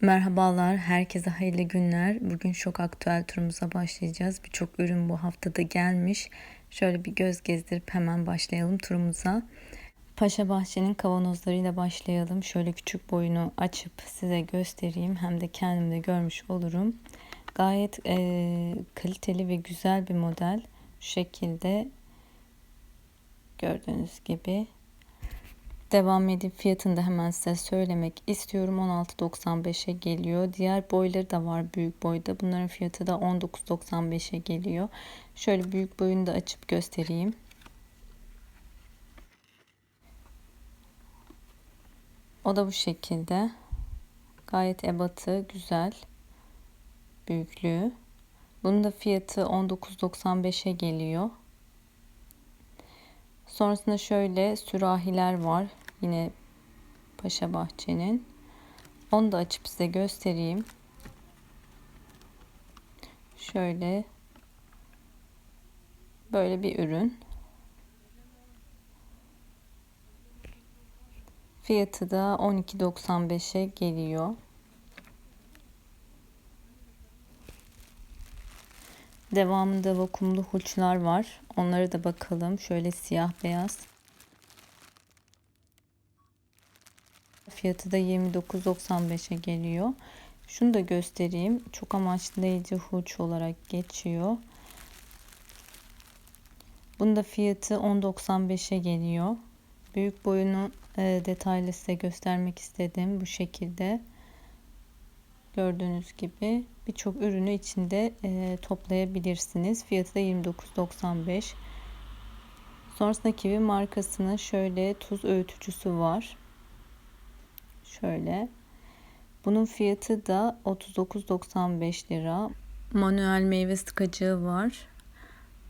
Merhabalar, herkese hayırlı günler. Bugün şok aktüel turumuza başlayacağız. Birçok ürün bu haftada gelmiş. Şöyle bir göz gezdirip hemen başlayalım turumuza. Paşa Bahçe'nin kavanozlarıyla başlayalım. Şöyle küçük boyunu açıp size göstereyim. Hem de kendim de görmüş olurum. Gayet e, kaliteli ve güzel bir model. Şu şekilde gördüğünüz gibi Devam edip fiyatını da hemen size söylemek istiyorum. 16.95'e geliyor. Diğer boyları da var büyük boyda. Bunların fiyatı da 19.95'e geliyor. Şöyle büyük boyunu da açıp göstereyim. O da bu şekilde. Gayet ebatı güzel. Büyüklüğü. Bunun da fiyatı 19.95'e geliyor. Sonrasında şöyle sürahiler var. Yine Paşa Bahçe'nin. Onu da açıp size göstereyim. Şöyle böyle bir ürün. Fiyatı da 12.95'e geliyor. Devamında vakumlu hulçlar var. Onlara da bakalım. Şöyle siyah beyaz. Fiyatı da 29.95'e geliyor. Şunu da göstereyim. Çok amaçlayıcı huç olarak geçiyor. Bunun da fiyatı 10.95'e geliyor. Büyük boyunu e, detaylı size göstermek istedim. Bu şekilde. Gördüğünüz gibi birçok ürünü içinde e, toplayabilirsiniz. Fiyatı da 29.95. Sonrasında Kiwi markasının şöyle tuz öğütücüsü var. Şöyle. Bunun fiyatı da 39.95 lira. Manuel meyve sıkacığı var.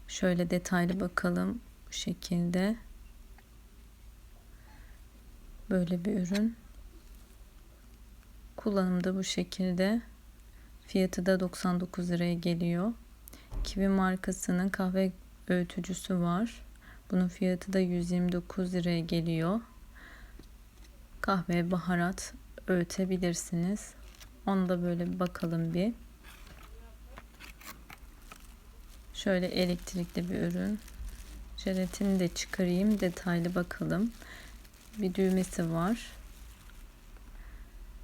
Şöyle detaylı bakalım bu şekilde. Böyle bir ürün. Kullanımda bu şekilde. Fiyatı da 99 liraya geliyor. Kiwi markasının kahve öğütücüsü var. Bunun fiyatı da 129 liraya geliyor. Kahve, baharat öğütebilirsiniz. Onu da böyle bir bakalım bir. Şöyle elektrikli bir ürün. Jelatini de çıkarayım. Detaylı bakalım. Bir düğmesi var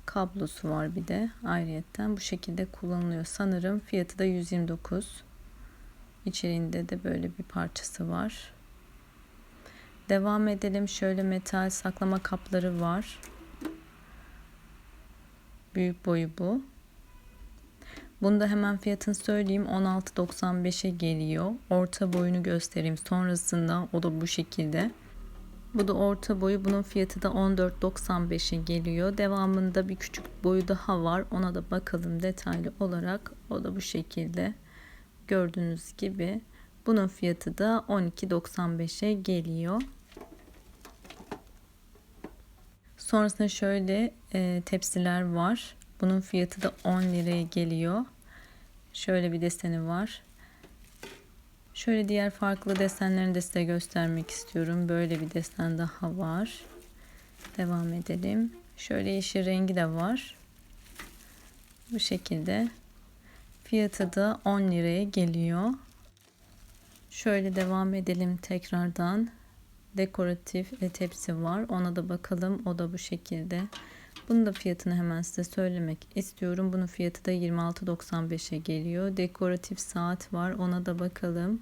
kablosu var bir de ayrıyetten bu şekilde kullanılıyor sanırım fiyatı da 129 içeriğinde de böyle bir parçası var devam edelim şöyle metal saklama kapları var büyük boyu bu Bunda hemen fiyatını söyleyeyim 16.95'e geliyor. Orta boyunu göstereyim. Sonrasında o da bu şekilde. Bu da orta boyu. Bunun fiyatı da 14.95'e geliyor. Devamında bir küçük boyu daha var. Ona da bakalım detaylı olarak. O da bu şekilde. Gördüğünüz gibi. Bunun fiyatı da 12.95'e geliyor. Sonrasında şöyle e, tepsiler var. Bunun fiyatı da 10 liraya geliyor. Şöyle bir deseni var. Şöyle diğer farklı desenlerini de size göstermek istiyorum. Böyle bir desen daha var. Devam edelim. Şöyle yeşil rengi de var. Bu şekilde. Fiyatı da 10 liraya geliyor. Şöyle devam edelim tekrardan. Dekoratif e, tepsi var. Ona da bakalım. O da bu şekilde. Bunun da fiyatını hemen size söylemek istiyorum. Bunun fiyatı da 26.95'e geliyor. Dekoratif saat var. Ona da bakalım.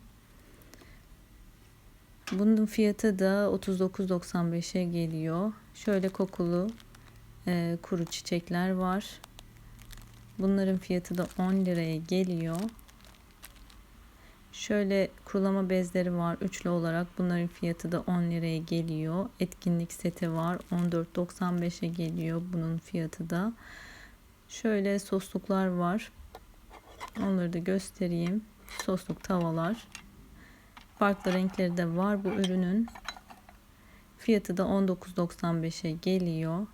Bunun fiyatı da 39.95'e geliyor. Şöyle kokulu e, kuru çiçekler var. Bunların fiyatı da 10 liraya geliyor. Şöyle kurulama bezleri var üçlü olarak. Bunların fiyatı da 10 liraya geliyor. Etkinlik seti var. 14.95'e geliyor bunun fiyatı da. Şöyle sosluklar var. Onları da göstereyim. Sosluk tavalar. Farklı renkleri de var bu ürünün. Fiyatı da 19.95'e geliyor.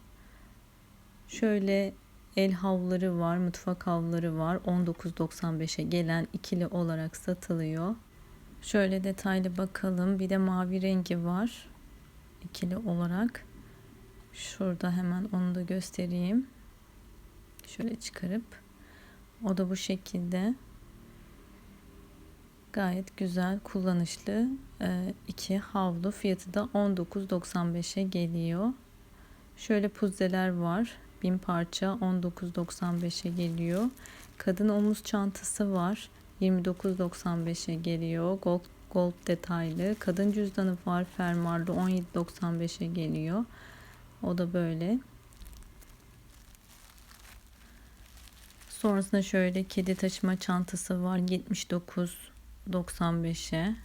Şöyle el havluları var, mutfak havluları var. 19.95'e gelen ikili olarak satılıyor. Şöyle detaylı bakalım. Bir de mavi rengi var. ikili olarak. Şurada hemen onu da göstereyim. şöyle çıkarıp. O da bu şekilde. Gayet güzel, kullanışlı e, iki havlu. Fiyatı da 19.95'e geliyor. Şöyle puzeler var. 1000 parça 19.95'e geliyor. Kadın omuz çantası var. 29.95'e geliyor. Gold, gold detaylı. Kadın cüzdanı var. Fermuarlı 17.95'e geliyor. O da böyle. Sonrasında şöyle kedi taşıma çantası var. 79.95'e.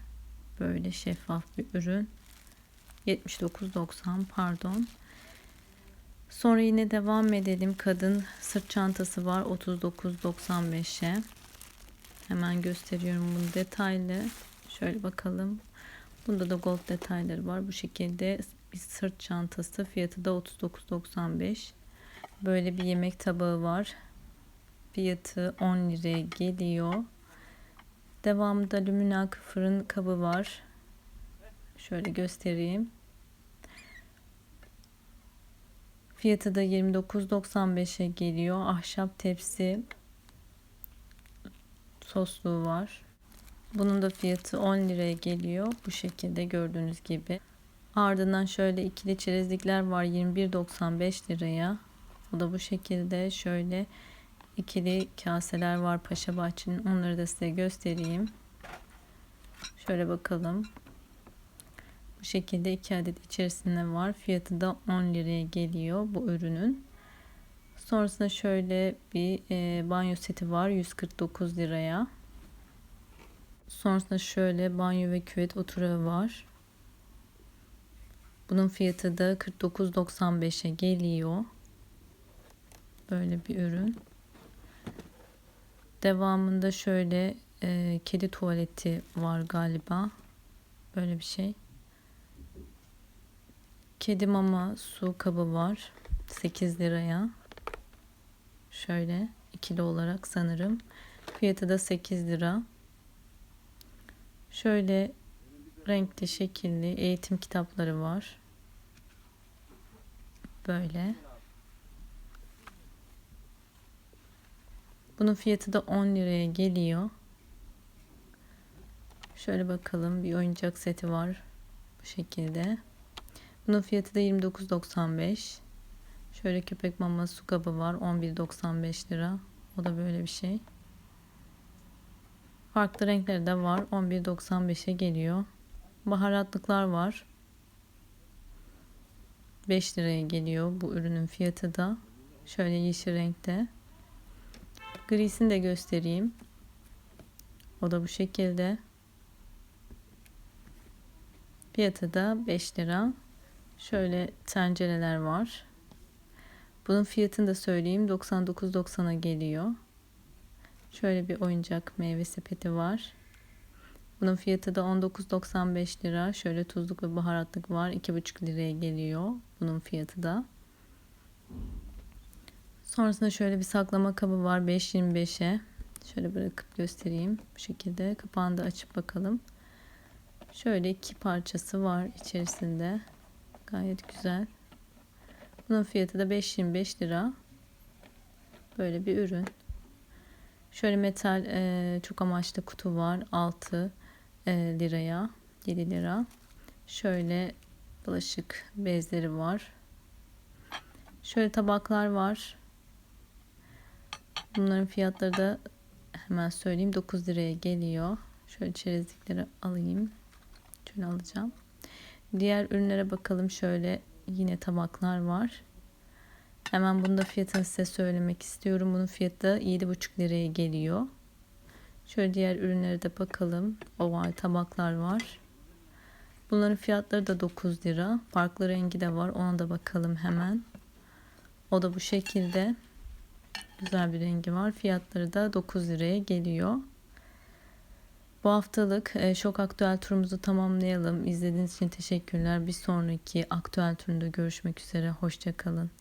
Böyle şeffaf bir ürün. 79.90 pardon. Sonra yine devam edelim. Kadın sırt çantası var 39.95'e. Hemen gösteriyorum bunu detaylı. Şöyle bakalım. Bunda da gold detayları var. Bu şekilde bir sırt çantası. Fiyatı da 39.95. Böyle bir yemek tabağı var. Fiyatı 10 liraya geliyor. Devamında lüminak fırın kabı var. Şöyle göstereyim. Fiyatı da 29.95'e geliyor. Ahşap tepsi sosluğu var. Bunun da fiyatı 10 liraya geliyor. Bu şekilde gördüğünüz gibi. Ardından şöyle ikili çerezlikler var 21.95 liraya. O da bu şekilde şöyle ikili kaseler var Paşa Bahçe'nin. Onları da size göstereyim. Şöyle bakalım. Şekilde iki adet içerisinde var. Fiyatı da 10 liraya geliyor bu ürünün. Sonrasında şöyle bir e, banyo seti var 149 liraya. Sonrasında şöyle banyo ve küvet oturağı var. Bunun fiyatı da 49.95'e geliyor. Böyle bir ürün. Devamında şöyle e, kedi tuvaleti var galiba. Böyle bir şey. Kedi mama su kabı var. 8 liraya. Şöyle ikili olarak sanırım. Fiyatı da 8 lira. Şöyle renkli şekilli eğitim kitapları var. Böyle. Bunun fiyatı da 10 liraya geliyor. Şöyle bakalım bir oyuncak seti var. Bu şekilde. Bunun fiyatı da 29.95. Şöyle köpek mama su kabı var. 11.95 lira. O da böyle bir şey. Farklı renkleri de var. 11.95'e geliyor. Baharatlıklar var. 5 liraya geliyor bu ürünün fiyatı da. Şöyle yeşil renkte. Grisini de göstereyim. O da bu şekilde. Fiyatı da 5 lira. Şöyle tencereler var. Bunun fiyatını da söyleyeyim. 99.90'a geliyor. Şöyle bir oyuncak meyve sepeti var. Bunun fiyatı da 19.95 lira. Şöyle tuzluk ve baharatlık var. 2,5 liraya geliyor. Bunun fiyatı da. Sonrasında şöyle bir saklama kabı var 5.25'e. Şöyle bırakıp göstereyim. Bu şekilde kapağını da açıp bakalım. Şöyle iki parçası var içerisinde. Gayet güzel. Bunun fiyatı da 5.25 lira. Böyle bir ürün. Şöyle metal e, çok amaçlı kutu var. 6 e, liraya. 7 lira. Şöyle bulaşık bezleri var. Şöyle tabaklar var. Bunların fiyatları da hemen söyleyeyim 9 liraya geliyor. Şöyle çerezlikleri alayım. Şöyle alacağım. Diğer ürünlere bakalım. Şöyle yine tabaklar var. Hemen bunda fiyatını size söylemek istiyorum. Bunun fiyatı 7,5 liraya geliyor. Şöyle diğer ürünlere de bakalım. Oval tabaklar var. Bunların fiyatları da 9 lira. Farklı rengi de var. Ona da bakalım hemen. O da bu şekilde. Güzel bir rengi var. Fiyatları da 9 liraya geliyor. Bu haftalık e, şok aktüel turumuzu tamamlayalım. İzlediğiniz için teşekkürler. Bir sonraki aktüel turunda görüşmek üzere. Hoşçakalın.